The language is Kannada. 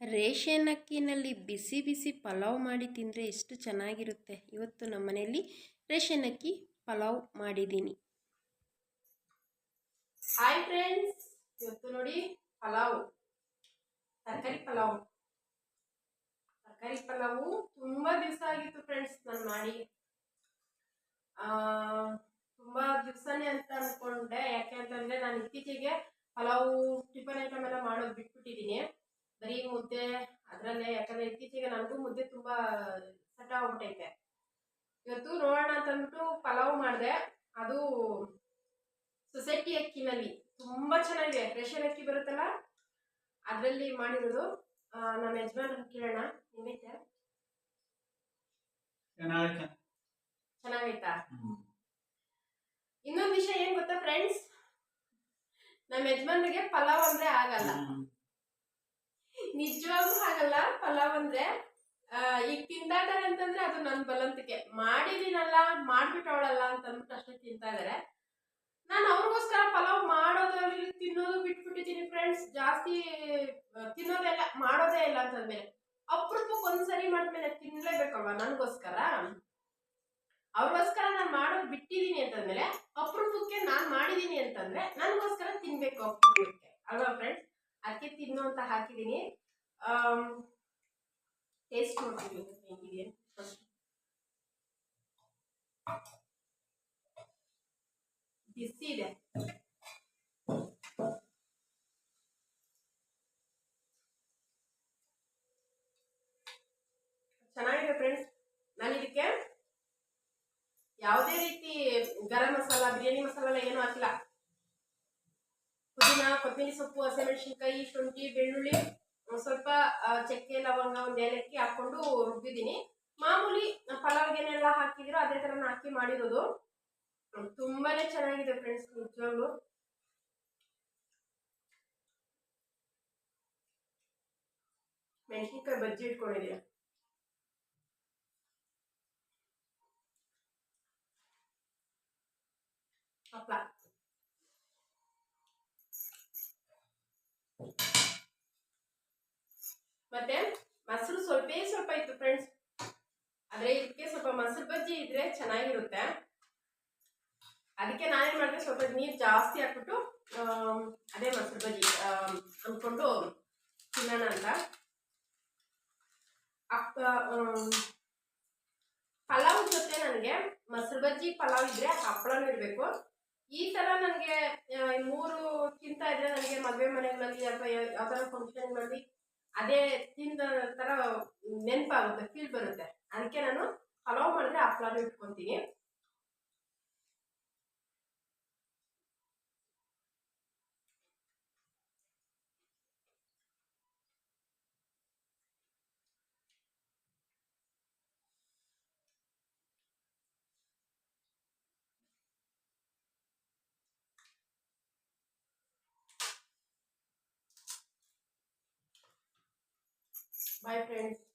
ರೇಷನ್ ಅಕ್ಕಿನಲ್ಲಿ ಬಿಸಿ ಬಿಸಿ ಪಲಾವ್ ಮಾಡಿ ತಿಂದರೆ ಎಷ್ಟು ಚೆನ್ನಾಗಿರುತ್ತೆ? ಇವತ್ತು ನಮ್ಮ ಮನೆಯಲ್ಲಿ ರೇಷನ್ ಅಕ್ಕಿ ಪಲಾವ್ ಮಾಡಿದ್ದೀನಿ. ಹಾಯ್ ಫ್ರೆಂಡ್ಸ್ ಇವತ್ತು ನೋಡಿ ಪಲಾವ್, ತರಕಾರಿ ಪಲಾವ್. ತರಕಾರಿ ಪಲಾವು ತುಂಬ ದಿವಸ ಆಗಿತ್ತು ಫ್ರೆಂಡ್ಸ್ ನಾನು ಮಾಡಿ. ತುಂಬ ದಿವಸನೇ ಅಂತ ಅಂದ್ಕೊಂಡೆ ಯಾಕೆ ಅಂತಂದ್ರೆ ನಾನು ಇತ್ತೀಚೆಗೆ ಪಲಾವು, ಟಿಫನ್ ಐಟಮ್ ಎಲ್ಲ ಮಾಡೋದು ಬಿಟ್ಬಿಟ್ಟಿದ್ದೀನಿ. ಬರೀ ಮುದ್ದೆ ಅದರಲ್ಲೇ ಯಾಕಂದ್ರೆ ಇತ್ತೀಚೆಗೆ ನನಗೂ ಮುದ್ದೆ ತುಂಬಾ ಸಟ ಆಗ್ಬಿಟ್ಟೈತೆ ಇವತ್ತು ನೋಡೋಣ ಅಂತಂದ್ಬಿಟ್ಟು ಪಲಾವ್ ಮಾಡಿದೆ. ಅದು ಸೊಸೈಟಿ ಅಕ್ಕಿನಲ್ಲಿ ತುಂಬಾ ಚೆನ್ನಾಗಿದೆ. ರೇಷನ್ ಅಕ್ಕಿ ಬರುತ್ತಲ್ಲ ಅದರಲ್ಲಿ ಮಾಡಿರೋದು. ನಮ್ಮ ಯಜಮಾನ್ ಕೇಳೋಣ ಚೆನ್ನಾಗೈತೆ. ಚೆನ್ನಾಗೈತಾ? ಇನ್ನೊಂದು ವಿಷಯ ಏನ್ ಗೊತ್ತಾ ಫ್ರೆಂಡ್ಸ್ ನಮ್ಮ ಯಜಮಾನ್ರಿಗೆ ಪಲಾವ್ ಅಂದ್ರೆ ಆಗಲ್ಲ. ನಿಜವಾಗ್ಲೂ ಆಗಲ್ಲ ಪಲಾವ್ ಅಂದ್ರೆ ಈಗ ತಿಂತಾ ಇದಾರೆ ಅಂತಂದ್ರೆ ಅದು ನನ್ನ ಬಲಂತಿಕೆ. ಮಾಡಿದೀನಲ್ಲ, ಮಾಡ್ಬಿಟ್ಟವಳಲ್ಲ ಅಂತ ಅಂದ್ಬಿಟ್ಟು ಅಷ್ಟೇ ತಿಂತಾ ಇದಾರೆ. ನಾನು ಅವ್ರಿಗೋಸ್ಕರ ಪಲಾವ್ ಮಾಡೋದ್ರಲ್ಲಿ ತಿನ್ನೋದು ಬಿಟ್ಬಿಟ್ಟಿದ್ದೀನಿ ಫ್ರೆಂಡ್ಸ್ ಜಾಸ್ತಿ ತಿನ್ನೋದೇ ಇಲ್ಲ, ಮಾಡೋದೇ ಇಲ್ಲ ಅಂತಂದ್ಮೇಲೆ ಅಪರೂಪಕ್ಕೆ ಒಂದ್ಸರಿ ಮಾಡಿದ್ಮೇಲೆ ತಿನ್ಲೇಬೇಕಲ್ವಾ ನನಗೋಸ್ಕರ? ಅವ್ರಿಗೋಸ್ಕರ ನಾನು ಮಾಡೋದು ಬಿಟ್ಟಿದ್ದೀನಿ ಅಂತಂದ್ಮೇಲೆ ಅಪ್ರೂಪಕ್ಕೆ ನಾನು ಮಾಡಿದ್ದೀನಿ ಅಂತಂದ್ರೆ ನನಗೋಸ್ಕರ ತಿನ್ಬೇಕು ಅಪರೂಪಕ್ಕೆ. ಅಲ್ವಾ ಫ್ರೆಂಡ್ಸ್ ಅದಕ್ಕೆ ತಿನ್ನು ಅಂತ ಹಾಕಿದ್ದೀನಿ. ಟೇಸ್ಟ್ ನೋಡ್ತೀವಿ ಹೆಂಗಿದೆ. ಬಿಸಿ ಇದೆ. ಚೆನ್ನಾಗಿದೆ ಫ್ರೆಂಡ್ಸ್ ನಾನು ಇದಕ್ಕೆ ಯಾವುದೇ ರೀತಿ ಗರಂ ಮಸಾಲ, ಬಿರಿಯಾನಿ ಮಸಾಲ ಏನೂ ಹಾಕಿಲ್ಲ. ಪುದೀನ ಕೊತ್ತಂಬರಿ ಸೊಪ್ಪು, ಹಸಿಮೆಣಸಿನ್ಕಾಯಿ, ಶುಂಠಿ, ಬೆಳ್ಳುಳ್ಳಿ ಸ್ವಲ್ಪ ಚಕ್ಕೆ, ಲವಂಗ ಒಂದು ಏಲಕ್ಕಿ ಹಾಕೊಂಡು ರುಬ್ಬಿದ್ದೀನಿ. ಮಾಮೂಲಿ ಪಲಾವ್ಗೆನೆಲ್ಲ ಹಾಕಿದಿರೋ ಅದೇ ಥರ ಹಾಕಿ ಮಾಡಿರೋದು. ತುಂಬಾನೇ ಚೆನ್ನಾಗಿದೆ ಫ್ರೆಂಡ್ಸ್ ನಿಜವಾಗ್ಲು. ಮೆಣಸಿನ್ಕಾಯಿ ಬಜ್ಜಿ ಇಟ್ಕೊಂಡಿದ್ದೀನಿ ಹಪ್ಳ ಮತ್ತೆ ಮೊಸರು ಸ್ವಲ್ಪೇ ಸ್ವಲ್ಪ ಇತ್ತು ಫ್ರೆಂಡ್ಸ್ ಆದ್ರೆ ಇದಕ್ಕೆ ಸ್ವಲ್ಪ ಮೊಸರು ಬಜ್ಜಿ ಇದ್ರೆ ಚೆನ್ನಾಗಿರುತ್ತೆ. ಅದಕ್ಕೆ ನಾನೇನ್ ಮಾಡಿದೆ, ಸ್ವಲ್ಪ ನೀರು ಜಾಸ್ತಿ ಹಾಕ್ಬಿಟ್ಟು ಅದೇ ಮೊಸರು ಬಜ್ಜಿ ಅಂದ್ಕೊಂಡು ತಿನ್ನೋಣ ಅಂತ. ಅಪ್ಪ ಪಲಾವ್ ಜೊತೆ ನನಗೆ ಮೊಸರು ಬಜ್ಜಿ, ಪಲಾವ್ ಇದ್ರೆ ಹಪ್ಪಳನೂ ಇರಬೇಕು ಈ ತರ ನನಗೆ ಮೂರು ತಿಂತ ಇದ್ರೆ ನನಗೆ ಮದುವೆ ಮನೆಗಳಲ್ಲಿ ಅಥವಾ ಯಾವ್ದಾರ ಫಂಕ್ಷನ್ಗಳಲ್ಲಿ ಅದೇ ತಿಂದ ಥರ ನೆನಪಾಗುತ್ತೆ ಫೀಲ್ ಬರುತ್ತೆ. ಅದಕ್ಕೆ ನಾನು ಪಲಾವ್ ಮಾಡಿದ್ರೆ ಪಲಾವ್ ಇಟ್ಕೊಂತೀನಿ. Bye friends